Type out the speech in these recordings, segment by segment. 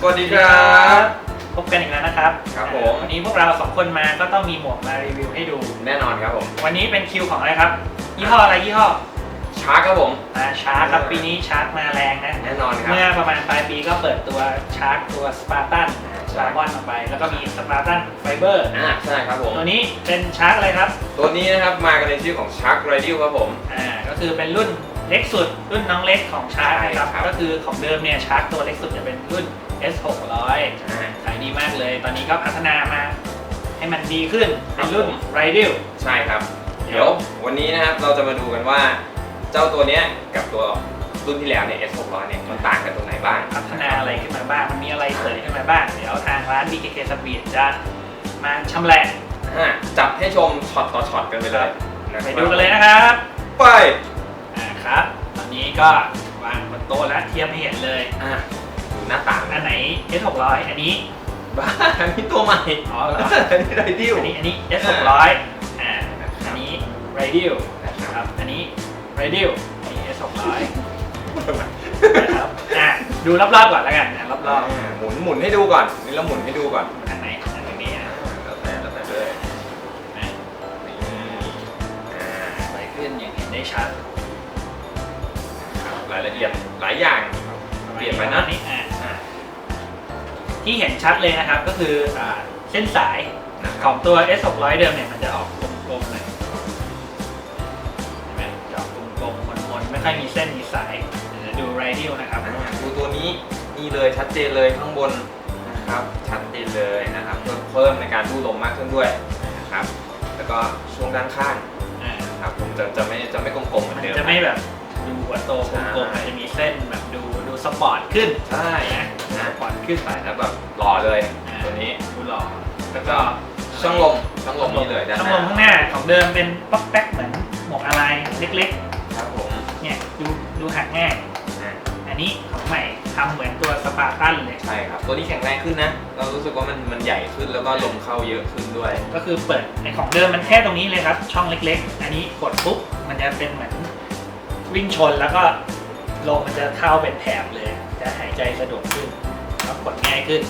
สวัสดีครับ พบกันอีกแล้วนะครับครับผม วันนี้พวกเราสองคนมาก็ต้องมีหมวกมารีวิวให้ดู แน่นอนครับผม วันนี้เป็นคิวของอะไรครับ ยี่ห้ออะไรยี่ห้อชาร์กครับผมมาชาร์กครับเออปีนี้ชาร์กมาแรงนะ แน่นอนครับ เมื่อประมาณปลายปีก็เปิดตัวชาร์กตัวสปาร์ตันใช่สปาร์บอนออกไป แล้วก็มีสปาร์ตันไฟเบอร์อ่าใช่ครับผม ตัวนี้เป็นชาร์กอะไรครับ ตัวนี้นะครับมากันในชื่อของชาร์กไรดิวครับผม อ่าก็คือเป็นรุ่นเล็กสุดรุ่นน้องเล็กของชาร์กนะครับใช่ครับก็คือของเดิมเนี่ยชาร์กตัวเล็กสุดจะเป็นรุ่น S600 อ่าขายดีมากเลย ตอนนี้ก็พัฒนามา ให้มันดีขึ้น เป็นรุ่นไรดิวใช่ครับ เดี๋ยววันนี้นะครับเราจะมาดูกันว่า เจ้าตัวเนี้ยกับตัวรุ่นที่แล้วเนี่ย S600 เนี่ยมันต่างกันตรงไหนบ้าง พัฒนาอะไรขึ้นมาบ้าง มันมีอะไรเสริมขึ้นมาบ้าง เดี๋ยวทางร้าน BKK Speed จะมาชำแหละอ่าจับให้ชมช็อตต่อช็อตกันไปเลยะครับไปดูกันเลยนะครับ ไปอ่าครับ ตอนนี้ก็วางบนโต๊ะแล้วเทียบให้เห็นเลย อ่าดู หน้าต่างอันไหน S600 อันนี้บ้าอันนี้ตัวใหม่อ๋อเหรออันนี้ไรดิวอันนี้อันนี้ S600 อ่าอันนี้ Radial นะครับอันนี้ Radial อันนี้ S600 นะครับอะดูรอบๆก่อนแล้วกันนะรอบอ่าหมุนหมุนให้ดูก่อน นี่เราหมุนให้ดูก่อนๆอันไหนอันนี้นะแล้วแต่แล้วแต่เลยนะนี่อ่าไปขึ้นอย่างเห็นได้ชัดครับรายละเอียดหลายอย่างเปลี่ยนไปนะนี่อะอ่า ที่เห็นชัดเลยนะครับก็คืออ่าเส้นสายนะคขรัอบงตัว S600 เดิมเนี่ยมันจะออกกลมๆหน่อยเห็นไหมจะออกกลมๆมนๆไม่ค่อยมีเส้นมีสายเดี๋ยวดูไรดิวนะครับอ่าดูตัวนี้นี่เลยชัดเจนเลยข้างบนนะครับชัดเจนเลยนะครับเพิ่มเพิ่มในการดูลมมากขึ้นด้วยนะครับแล้วก็ช่วงด้านข้างอ่านะครับผมจะจะไม่จะไม่กลมๆเหมือนมันเดิมจะไม่แบบดูหัวโตกลมๆใช่มันจะมีเส้นแบบดูดูสปอร์ตขึ้นใช่ นะนะสปอร์ตขึ้นใส่แล้วแบบหล่อเลยอ่าตัวนี้ดูหล่อแล้วก็ช่องลมช่องลมนี่เลยด้านช่องหลน้ามข้างหน้าของเดิมเป็นป๊อกแป๊กเหมือนหมวกอะไรเล็กครับผมๆ เนี่ยดูดูหักง่าย อ่าอันนี้ของใหม่ทำเหมือนตัวสปาร์ตันเลย ใช่ครับ ตัวนี้แข็งแรงขึ้นนะ เรารู้สึกว่ามันมันใหญ่ขึ้นแล้วก็ลมเข้าเยอะขึ้นด้วย ก็คือเปิดไอของเดิมมันแค่ตรงนี้เลยครับ ช่องเล็กๆ อันนี้กดปุ๊บมันจะเป็นเหมือนวิ่งชนแล้วก็ลมมันจะเข้าเป็นแถบเลย จะหายใจสะดวกขึ้นแล้ว กดง่ายขึ้น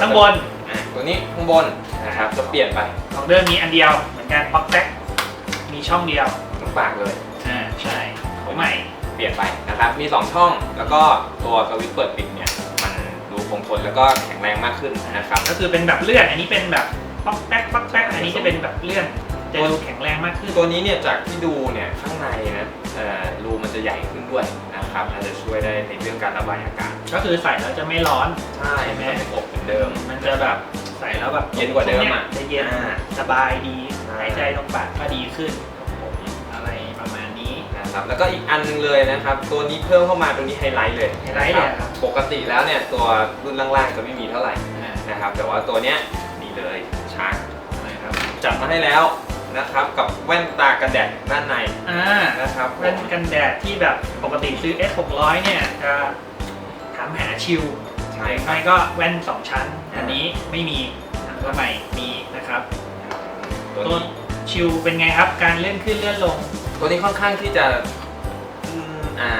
ข้างบนอะตัวนี้ข้างบนนะครับจะเปลี่ยนไปของเดิมมีอันเดียวเหมือนกันป๊อกแป๊กมีช่องเดียวทั้งปากเลย อ่าใช่ของใหม่เปลี่ยนไปนะครับ มี 2 ช่อง แล้วก็ตัวสวิตช์เปิดปิดเนี่ย มันดูคงทนแล้วก็แข็งแรงมากขึ้นนะครับ ก็คือเป็นแบบเลื่อนอันนี้เป็นแบบป๊อกแป๊กป๊อกแป๊กอันนี้จะเป็นแบบเลื่อนจะดูแข็งแรงมากขึ้นตัวนี้เนี่ยจากที่ดูเนี่ยข้างในนะเอ่อ รูมันจะใหญ่ขึ้นด้วยนะครับอาจจะช่วยได้ในเรื่องการระบายอากาศก็คือใส่แล้วจะไม่ร้อน ใช่ไม่ต้องเป็นอบเหมือนเดิม มันจะแบบใส่แล้วแบบเย็นกว่าเดิมอะจะเย็นอ่าสบายดีใช่หายใจตรงปากก็ดีขึ้นอะไรประมาณนี้นะครับแล้วก็อีกอันหนึงเลยนะครับ ตัวนี้เพิ่มเข้ามาตรงนี้ไฮไลท์เลยไฮไลท์เลยเหรอครับปกติแล้วเนี่ยตัวรุ่นล่างๆจะไม่มีเท่าไหร่อ่านะครับแต่ว่าตัวเนี้ยนี่เลยชาร์จนะครับจัดมาให้แล้ว นะครับกับแว่นตากันแดดด้านในอ่านะครับผมแว่นกันแดดที่แบบปกติซื้อ S 600เนี่ยจะถามหาชิลใช่ครัไม่บก็แว่น 2 ชั้น อันนี้ไม่มีอันตัวใหม่มีนะครับตัวตัวนี้ชิลเป็นไงครับการเลื่อนขึ้นเลื่อนลง ตัวนี้ค่อนข้างที่จะอืมอ่า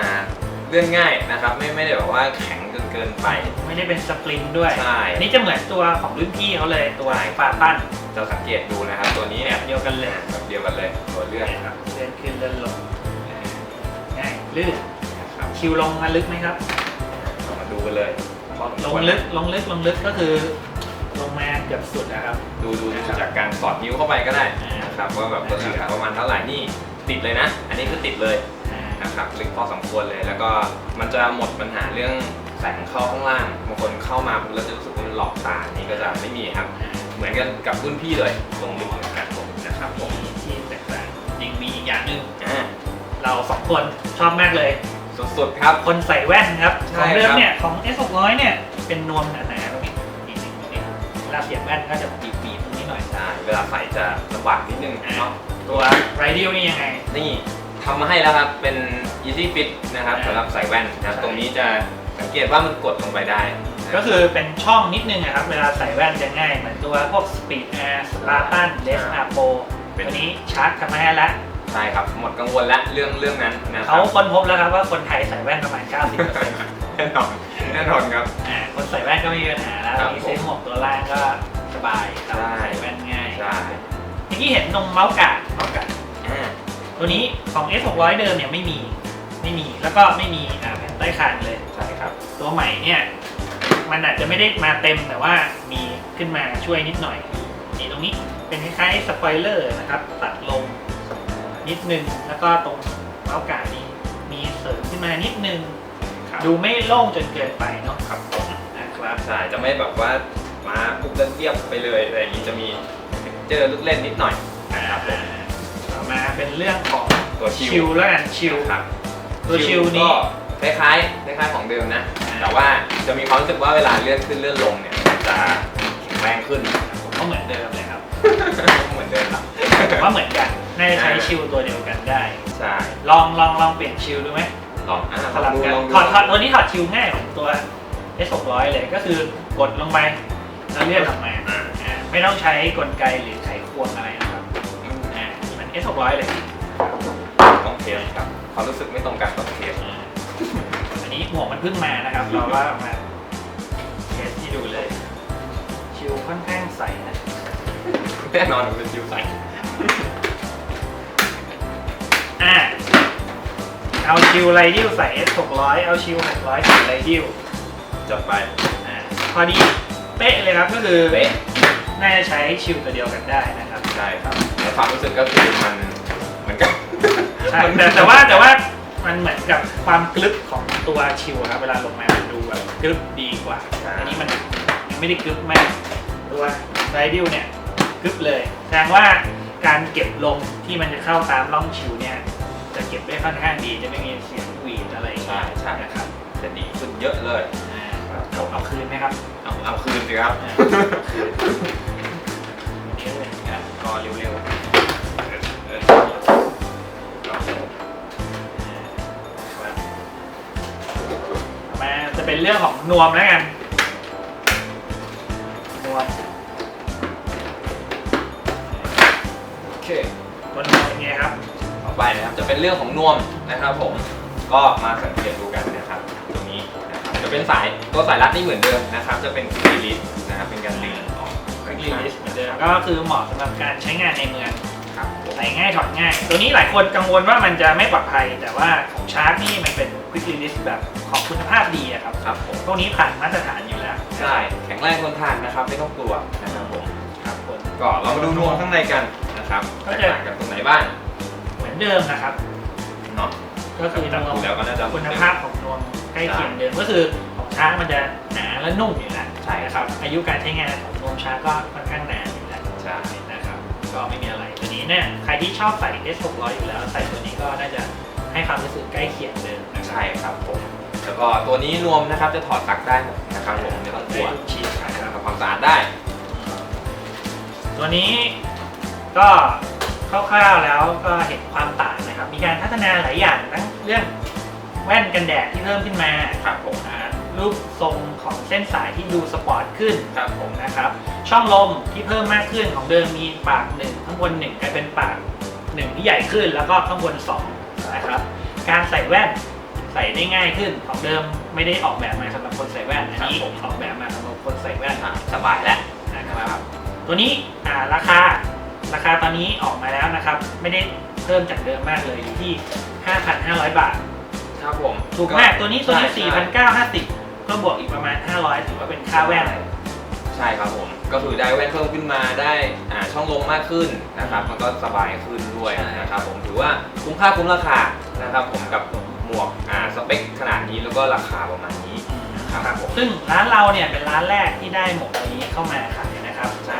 เลื่อนง่ายนะครับ ไม่ไม่ได้แบบว่าแข็งจน เกินไป ไม่ได้เป็นสปริงด้วยใช่ อันนี้จะเหมือนตัวของรุ่นพี่เขาเลยตัวฟาตันจะสังเกตดูนะครับ ตัวนี้เนี่ยแบบเดียวกันเลยแบบเดียวกันเลยตัวเลื่อนเนี่ยครับเลื่อนขึ้นเลื่อนลงง่ายลื่นนะครับชิวลงมาลึกไหมครับ เรามาดูกันเลยพอสมลคงวรลึกลงลึกลงลึกก็คือลงมาเกือบสุดแล้วครับ ดูดูดูจากการสอดนิ้วเข้าไปก็ได้นะครับว่าแบบตัวเหลือประมาณเท่าไหร่นี่ติดเลยนะ อันนี้คือติดเลยอ่านะครับลึกพอสมควรเลยแล้วก็มันจะหมดปัญหาเรื่อง แสงเข้าข้างล่างบางคนเข้ามาปุ๊บแล้วจะรู้สึกว่ามันหลอกตานี่ก็จะไม่มีครับ เหมือนกันกับรุ่นพี่เลยลงลึกเหมือนกันผมนะครับผมที่แตกต่างจริงมีอีกอย่างหนึ่งอ่าเราสองคนชอบมากเลย สุดๆครับ คนใส่แว่นครับใช่ของเดิมครับ เนี่ยของ S 600 เนี่ยเป็นนวมหนาๆตรงนี้นิดนึงตรงนี้เวลาเสียบแว่นก็จะบีบๆตรงนี้หน่อย ใช่เวลาใส่จะลำบากนิดนึงเนาะตัวไรเดียนี่ยังไง นี่ทำมาให้แล้วครับ เป็น easy fit นะครับอ่าสำหรับใส่แว่นนะครับใช่ตรงนี้จะ สังเกตว่ามันกดลงไปได้นะก็คือเป็นช่องนิดนึงนะครับ เวลาใส่แว่นจะง่าย เหมือนตัวพวก Speed Air Spartan Les a Pro เป็นวันนี้ชาร์จทำให้แล้วใช่ครับ หมดกังวลแล้วเรื่องเรื่องนั้นนะคเขารับค้นพบแล้วครับว่าคนไทยใส่แว่นประมาณ 90%แน่นอนแน่นอนครับอ่าคนใส่แว่นก็ไม่มีปัญหาแล้วครับมีเซ็ตหมวกตัวล่างก็สบายครับใช่ใส่แว่นง่ายใช่เมื่อกี้เห็นตรงเมาส์กาดเมาส์กาดอ่าตัวนี้ของ S 6 0 0 เดิมเนี่ยไม่มีไม่มีแล้วก็ไม่มีอ่าแผ่นใต้คางเลยใช่ครับ ตัวใหม่เนี่ยมันอาจจะไม่ได้มาเต็มแต่ว่ามีขึ้นมาช่วยนิดหน่อยนี่ตรงนี้เป็นคล้ายๆสปอยเลอร์นะครับตัดลงนิดนึงแล้วก็ตรงเมาส์กาดนี้มีเสริมขึ้นมานิดนึง ครับดูไม่โล่งจนเกินไปเนาะครับผมนะครับใช่จะไม่แบบว่ามาปุ๊บแล้วเรียบไปเลยอะไรอย่างนี้จะมีเจอลูกเล่นนิดหน่อยครับผมต่อมาเป็นเรื่องของตัวชิลชิลแล้วกันชิลครับ ตัวชิลนี้ก็คล้ายๆคล้ายๆของเดิมนะ แต่ว่าจะมีความรู้สึกว่าเวลาเลื่อนขึ้นเลื่อนลงเนี่ยจะแข็งแรงขึ้นผมก็เหมือนเดิมเลยครับเหมือนเดิมละผมว่าเหมือนกันน่าจะใช้ชิลตัวเดียวกันได้ ใช่ลองลองลองเปลี่ยนชิลดูไหมลองอะสลอลังบดูกันลองดูถอดถอดตัวนี้ถอดชิลง่ายของตัว S 6 0 0 เลยก็คือกดลงไปแล้วเลื่อนออกมาอ่าอ่าไม่ต้องใช้กลไกหรือไขควงอะไรนะครับอืมอ่ามัน S 6 0 0 เลยต้องเทสครับความรู้สึกไม่ตรงกันต้องเทสอ่าอั นนี้หมวกมันเพิ่งมานะครับ เราว่าเอามาเทสที่ดูเลย ชิลค่อนข้างใสนะแน่นอนมันเป็นชิลใสอ่าเอาชิลไรดิวใส่ S 600เอาชิล600ใส่ไรดิวจัดไปอ่าพอดีเป๊ะเลยครับก็คือเป๊ะน่าจะใช้ชิลตัวเดียวกันได้นะครับใช่ครับในความรู้สึกก็คือมันเหมือนกัน ใช่แต่แต่ว่าแต่ว่า มันเหมือนกับความกรึบของตัวชิลครับเวลาลงมามันดูแบบกรึบดีกว่า อันนี้มันยังไม่ได้กรึบมากตัวไรดิวเนี่ยกรึบเลยแสดงว่าการเก็บลมที่มันจะเข้าตามร่องชิลเนี่ยจะเก็บได้ค่อนข้างดีจะไม่มีเสียงหวีดอะไรอย่างใช่เงี้ยใช่ นะครับจะดีขึ้นเยอะเลย อ่าเอาเอาคืนไหมครับเอาเอาคืนสิครับ อ่าโอเคเลยงั้นก็เร็ว จะเป็นเรื่องของนวมแล้วกันนวมโอเคตัวนวมเป็นไงครับ ต่อไปนะครับจะเป็นเรื่องของนวมนะครับผมก็มาสังเกตดูกันนะครับตรงนี้นะครับจะเป็นสายตัวสายรัดนี่เหมือนเดิมนะครับ จะเป็นคีลิสนะครับเป็นการดึงออก Quick Release เหมือนเดิมก็คือเหมาะสำหรับการใช้งานในเมืองครับผม ใส่ง่ายถอดง่าย ตัวนี้หลายคนกังวลว่ามันจะไม่ปลอดภัย แต่ว่าของชาร์กนี่มันเป็น Quick Release แบบของคุณภาพดีอะครับครับผมพวกนี้ผ่านมาตรฐานอยู่แล้วใช่แข็งแรงทนทานนะครับไม่ต้องกลัวนะครับผมครับผมก็เรามาดูนวมข้างในกันนะครับก็แตกจะต่างกันตรงไหนบ้างเหมือนเดิมนะครับเนาะก็คือนจับวมดูแล้วก็น่าจะเหมืคุอนณเดิมภาพของนวมใกล้เคียงเดิมก็คือของช้างมันจะหนาและนุ่มอยู่แล้วใช่นะคครัรับบอายุการใช้งานของนวมช้างก็ค่อนข้างนานอยู่แล้วใช่นะครับก็ไม่มีอะไรตัวนี้เนี่ยใครที่ชอบใส่ S 6 0 0 อยู่แล้วใส่ตัวนี้ก็น่าจะ ให้ความรู้สึกใกล้เคียงเดิมนะครับใช่ครับผม แล้วก็ตัวนี้นวมนะครับจะถอดซักได้หมดนะครับผมไม่ต้องกได้ลัวทุกชิ้นนะครับทำความสะอาดได้ ตัวนี้ก็คร่าวๆแล้วก็เห็นความต่างนะครับ มีการพัฒนาหลายอย่างทั้งเรื่องแว่นกันแดดที่เพิ่มขึ้นมาครับผมอ่ารูปทรงของเส้นสายที่ดูสปอร์ตขึ้น ครับผม นะครับช่องลมที่เพิ่มมากขึ้นของเดิมมีปากหนึ่งข้างบนหนึ่งกลายเป็นปากหนึ่งที่ใหญ่ขึ้นแล้วก็ข้างบนสอง นะครับ การใส่แว่นใส่ได้ง่ายขึ้นของเดิมไม่ได้ออกแบบมาสำหรับคนใส่แว่นอันนี้ออกแบบมาสำหรับคนใส่แว่นอะสบายแล้วนะครับ ตัวนี้อ่าราคาราคาตอนนี้ออกมาแล้วนะครับ ไม่ได้เพิ่มจากเดิมมากเลยอยู่ที่ 5,500 บาท ครับผมถูกมากตัวนี้ตัวนี้ใช่ใช่4,950ก็บวกอีกประมาณ 500 ถือว่าเป็นค่าแว่นใช่ครับผมก็คือได้แว่นเพิ่มขึ้นมาได้อ่าช่องลมมากขึ้นนะครับมันก็สบายขึ้นด้วยใช่นะครับผมถือว่าคุ้มค่าคุ้มราคานะครับผมกับหมวกอ่าสเปคขนาดนี้แล้วก็ราคาประมาณนี้นะครับผมซึ่งร้านเราเนี่ยเป็นร้านแรกที่ได้หมวกตัวนี้เข้ามาขายนะครับใช่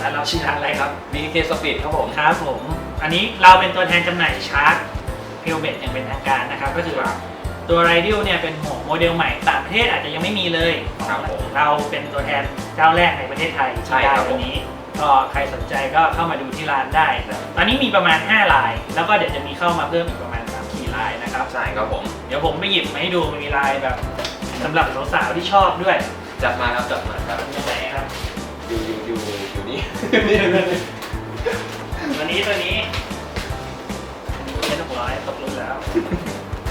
ร้านเราชื่อร้านอะไรครับ BK Speed ครับผมครับผม อันนี้เราเป็นตัวแทนจำหน่ายชาร์จเพลเบตอย่างเป็นทางการนะครับก็คือ ตัวไรดิวเนี่ยเป็นหมวกโมเดลใหม่ต่างประเทศอาจจะยังไม่มีเลยครับผม เราเป็นตัวแทนเจ้าแรกในประเทศไทยใช่ที่ได้ครับผมตัวนี้ ก็ใครสนใจก็เข้ามาดูที่ร้านได้ ตอนนี้มีประมาณ 5 ลาย แล้วก็เดี๋ยวจะมีเข้ามาเพิ่มอีกประมาณ3 4ลายนะครับ ใช่ครับผม เดี๋ยวผมไปหยิบมาให้ดูมีลายแบบสำหรับสาวๆที่ชอบด้วยจัดมาครับจัดมาครับยังไงครับอยู่อยู่อยู่อยู่นี่ตัวนี้ตัวนี้เจ็ดหกร้อยตกรุ่นแล้ว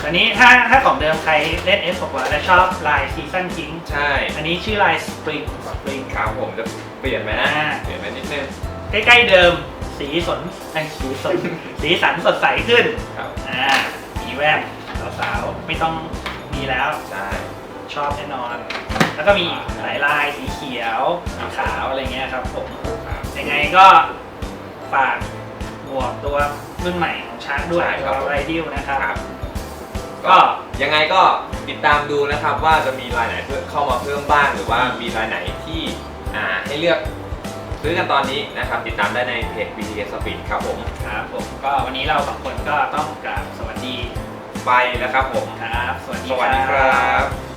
อันนี้ถ้าถ้าของเดิมใครเล่น S 6 0 0และชอบลายซีซันคิงใช่อันนี้ชื่อลายสปริงสปริงครับผมจะเปลี่ยนไหมนะอ่าเปลี่ยนไหมนิดนึงใกล้ๆเดิมสีสนไอยสีสนสีสันสดใสขึ้นครับอ่ามีแว่นสาวๆไม่ต้องมีแล้วใช่ชอบแน่นอน แล้วก็มีอีกหลายลายสีเขียวสีขาวอะไรเงี้ยครับผมครับยังไงก็ฝากหมวกตัวรุ่นใหม่ของชาร์กด้วยใช่ครัตับวไรดิวนะครับครับก็ ก็ยังไงก็ติดตามดูนะครับว่าจะมีรายไหนเพิ่มเข้ามาเพิ่มบ้างหรือว่ามีรายไหนที่อ่าให้เลือกซื้อกันตอนนี้นะครับ ติดตามได้ในเพจ BTS Speed ครับผมครับผมก็วันนี้เราสองคนก็ต้องกราบสวัสดีไปแล้วครับผมครับ สวัสดีสวัสดีครับ